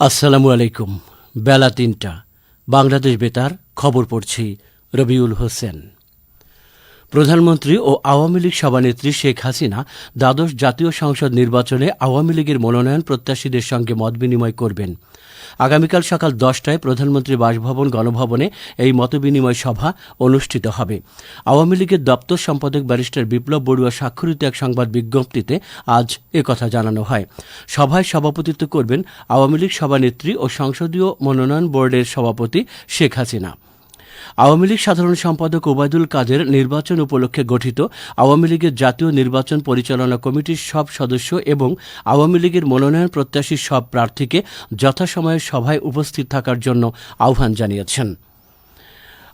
আসসালামু আলাইকুম। বেলা তিনটা। বাংলাদেশ বেতার, খবর পড়ছি রবিউল হোসেন। প্রধানমন্ত্রী ও আওয়ামী লীগ সভানেত্রী শেখ হাসিনা দ্বাদশ জাতীয় সংসদ নির্বাচনে আওয়ামী লীগের মনোনয়ন প্রত্যাশীদের সঙ্গে মতবিনিময় করবেন। আগামীকাল সকাল দশটায় প্রধানমন্ত্রী বাসভবন গণভবনে এই মতবিনিময় সভা অনুষ্ঠিত হবে। আওয়ামী লীগের দপ্তর সম্পাদক ব্যারিস্টার বিপ্লব বড়ুয়া স্বাক্ষরিত এক সংবাদ বিজ্ঞপ্তিতে আজ একথা জানানো হয়। সভায় সভাপতিত্ব করবেন আওয়ামী লীগ সভানেত্রী ও সংসদীয় মনোনয়ন বোর্ডের সভাপতি শেখ হাসিনা। আওয়ামী লীগ সাধারণ সম্পাদক ওবায়দুল কাদের নির্বাচন উপলক্ষে গঠিত আওয়ামী লীগের জাতীয় নির্বাচন পরিচালনা কমিটির সব সদস্য এবং আওয়ামী লীগের মনোনয়ন প্রত্যাশী সব প্রার্থীকে যথাসময়ে সভায় উপস্থিত থাকার জন্য আহ্বান জানিয়েছেন।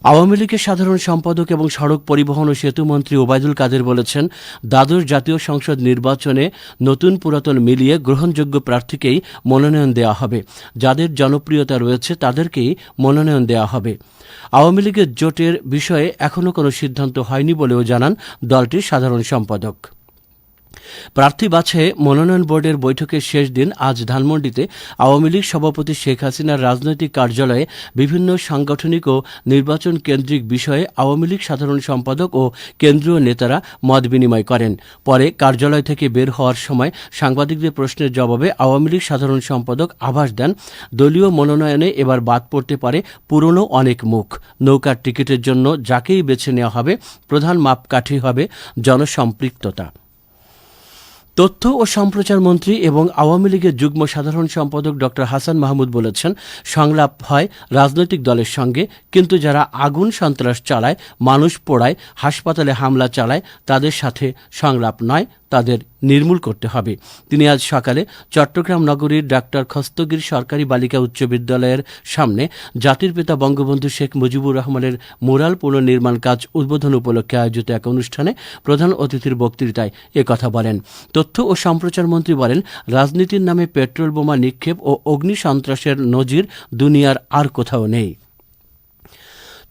আওয়ামী লীগের সাধারণ সম্পাদক এবং সড়ক পরিবহন ও সেতু মন্ত্রী ওবায়দুল কাদের বলেছেন, দ্বাদশ জাতীয় সংসদ নির্বাচনে নতুন পুরাতন মিলিয়ে গ্রহণযোগ্য প্রার্থীকেই মনোনয়ন দেওয়া হবে। যাদের জনপ্রিয়তা রয়েছে, তাদেরকেই মনোনয়ন দেওয়া হবে। আওয়ামী লীগের জোটের বিষয়ে এখনও কোনো সিদ্ধান্ত হয়নি বলেও জানান দলটির সাধারণ সম্পাদক। প্রার্থী বাছাইয়ে মনোনয়ন বোর্ডের বৈঠকের শেষ দিন আজ ধানমন্ডিতে আওয়ামী লীগ সভাপতি শেখ হাসিনার রাজনৈতিক কার্যালয়ে বিভিন্ন সাংগঠনিক ও নির্বাচন কেন্দ্রিক বিষয়ে আওয়ামী লীগ সাধারণ সম্পাদক ও কেন্দ্রীয় নেতারা মত বিনিময় করেন। পরে কার্যালয় থেকে বের হওয়ার সময় সাংবাদিকদের প্রশ্নের জবাবে আওয়ামী লীগ সাধারণ সম্পাদক আভাস দেন, দলীয় মনোনয়নে এবার বাদ পড়তে পারে পুরনো অনেক মুখ। নৌকার টিকিটের জন্য যাকেই বেছে নেওয়া হবে, প্রধান মাপকাঠি হবে জনসম্পৃক্ততা। তথ্য ও সম্প্রচার মন্ত্রী এবং আওয়ামী লীগের যুগ্ম সাধারণ সম্পাদক ড হাসান মাহমুদ বলেছেন, সংলাপ হয় রাজনৈতিক দলের সঙ্গে, কিন্তু যারা আগুন সন্ত্রাস চালায়, মানুষ পোড়ায়, হাসপাতালে হামলা চালায়, তাদের সাথে সংলাপ নয়। তাদের নির্মূল করতে হবে। তিনি আজ সকালে চট্টগ্রাম নগরীর ডাক্তার খস্তগির সরকারি বালিকা উচ্চ বিদ্যালয়ের সামনে জাতির পিতা বঙ্গবন্ধু শেখ মুজিবুর রহমানের মুরাল পুনর্নির্মাণ কাজ উদ্বোধন উপলক্ষে আয়োজিত এক অনুষ্ঠানে প্রধান অতিথির বক্তৃতায় কথা বলেন। তথ্য ও সম্প্রচার মন্ত্রী বলেন, রাজনীতির নামে পেট্রোল বোমা নিক্ষেপ ও অগ্নি সন্ত্রাসের নজির দুনিয়ার আর কোথাও নেই।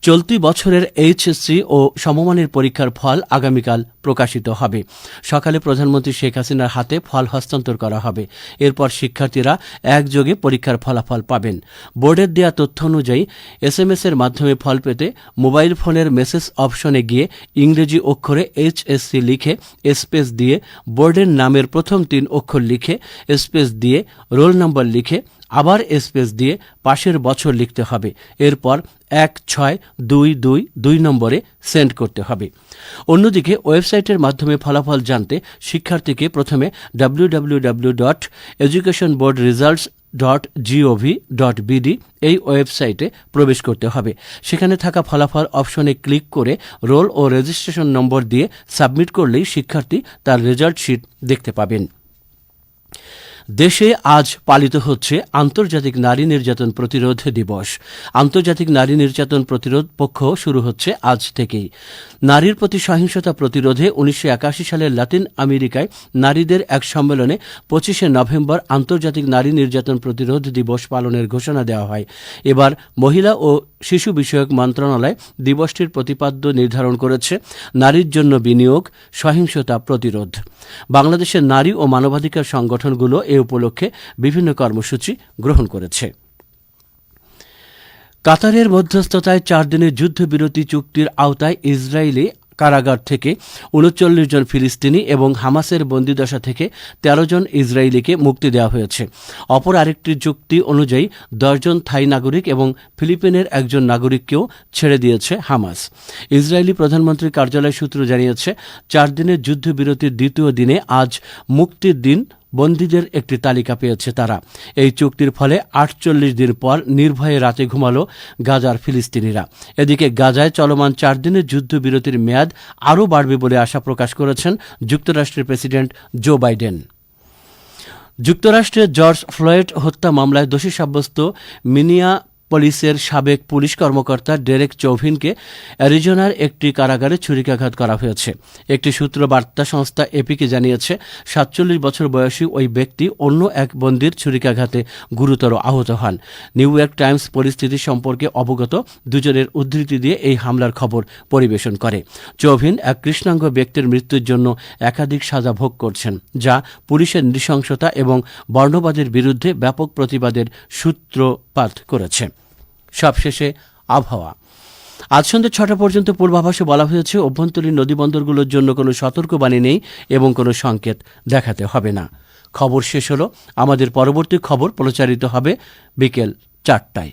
চলতি বছরের এইচএসসি ও সমমানের পরীক্ষার ফল আগামীকাল প্রকাশিত হবে। সকালে প্রধানমন্ত্রী শেখ হাসিনার হাতে ফল হস্তান্তর করা হবে। এরপর শিক্ষার্থীরা একযোগে পরীক্ষার ফলাফল পাবেন। বোর্ডের দেয়া তথ্য অনুযায়ী, এসএমএস এর মাধ্যমে ফল পেতে মোবাইল ফোনের মেসেজ অপশনে গিয়ে ইংরেজি অক্ষরে এইচএসসি লিখে স্পেস দিয়ে বোর্ডের নামের প্রথম তিন অক্ষর লিখে স্পেস দিয়ে রোল নম্বর লিখে আবার স্পেস দিয়ে পাশের বছর লিখতে হবে। এরপর এক, ছয়, দুই দুই দুই নম্বরে সেন্ড করতে হবে। অন্যদিকে ওয়েবসাইটের মাধ্যমে ফলাফল জানতে শিক্ষার্থীকে প্রথমে W W W dot education board dot G O V dot BD এই ওয়েবসাইটে প্রবেশ করতে হবে। সেখানে থাকা ফলাফল অপশনে ক্লিক করে রোল ও রেজিস্ট্রেশন নম্বর দিয়ে সাবমিট করলেই শিক্ষার্থী তার রেজাল্ট শিট দেখতে পাবেন। দেশে আজ পালিত হচ্ছে আন্তর্জাতিক নারী নির্যাতন প্রতিরোধ দিবস। আন্তর্জাতিক নারী নির্যাতন প্রতিরোধ পক্ষ শুরু হচ্ছে আজ থেকেই। নারীর প্রতি সহিংসতা প্রতিরোধে উনিশশো একাশি সালের লাতিন আমেরিকায় নারীদের এক সম্মেলনে পঁচিশে নভেম্বর আন্তর্জাতিক নারী নির্যাতন প্রতিরোধ দিবস পালনের ঘোষণা দেওয়া হয়। এবার মহিলা ও শিশু বিষয়ক মন্ত্রণালয় দিবসটির প্রতিপাদ্য নির্ধারণ করেছে। নারীর জন্য বিনিয়োগ, সহিংসতা প্রতিরোধ। বাংলাদেশের নারী ও মানবাধিকার সংগঠনগুলো এ উপলক্ষে বিভিন্ন কর্মসূচি গ্রহণ করেছে। কাতারের মধ্যস্থতায় চার দিনের যুদ্ধবিরতি চুক্তির আওতায় ইসরায়েলি কারাগার থেকে উনচল্লিশ জন ফিলিস্তিনি এবং হামাসের বন্দিদশা থেকে ১৩ জন ইসরায়েলিকে মুক্তি দেওয়া হয়েছে। অপর আরেকটি চুক্তি অনুযায়ী দশজন থাই নাগরিক এবং ফিলিপিনের একজন নাগরিককেও ছেড়ে দিয়েছে হামাস। ইসরায়েলি প্রধানমন্ত্রীর কার্যালয় সূত্র জানিয়েছে, চার দিনের যুদ্ধবিরতির দ্বিতীয় দিনে আজ মুক্তির দিন বন্দীদের একটি তালিকা পেয়েছে তারা। এই চুক্তির ফলে আটচল্লিশ দিন পর নির্ভয়ে রাতে ঘুমালো গাজার ফিলিস্তিনিরা। এদিকে গাজায় চলমান চার দিনের যুদ্ধবিরতির মেয়াদ আরও বাড়বে বলে আশা প্রকাশ করেছেন যুক্তরাষ্ট্রের প্রেসিডেন্ট জো বাইডেন। যুক্তরাষ্ট্রের জর্জ ফ্লয়েড হত্যা মামলায় দোষী সাব্যস্ত মিনিয়া পুলিশের সাবেক পুলিশ কর্মকর্তা ডেরেক চৌভিনকে অ্যারিজোনার একটি কারাগারে ছুরিকাঘাত করা হয়েছে। একটি সূত্র বার্তা সংস্থা এপিকে জানিয়েছে, সাতচল্লিশ বছর বয়সী ওই ব্যক্তি অন্য এক বন্দির ছুরিকাঘাতে গুরুতর আহত হন। নিউ ইয়র্ক টাইমস পরিস্থিতি সম্পর্কে অবগত দুজনের উদ্ধৃতি দিয়ে এই হামলার খবর পরিবেশন করে। চৌভিন এক কৃষ্ণাঙ্গ ব্যক্তির মৃত্যুর জন্য একাধিক সাজা ভোগ করছেন, যা পুলিশের নৃশংসতা এবং বর্ণবাদের বিরুদ্ধে ব্যাপক প্রতিবাদের সূত্রপাত করেছে। সবশেষে আবহাওয়া। আজ সন্ধ্যে ছটা পর্যন্ত পূর্বাভাসে বলা হয়েছে, অভ্যন্তরীণ নদীবন্দরগুলোর জন্য কোনো সতর্কবাণী নেই এবং কোনো সংকেত দেখাতে হবে না। খবর শেষ হল। আমাদের পরবর্তী খবর প্রচারিত হবে বিকেল চারটায়।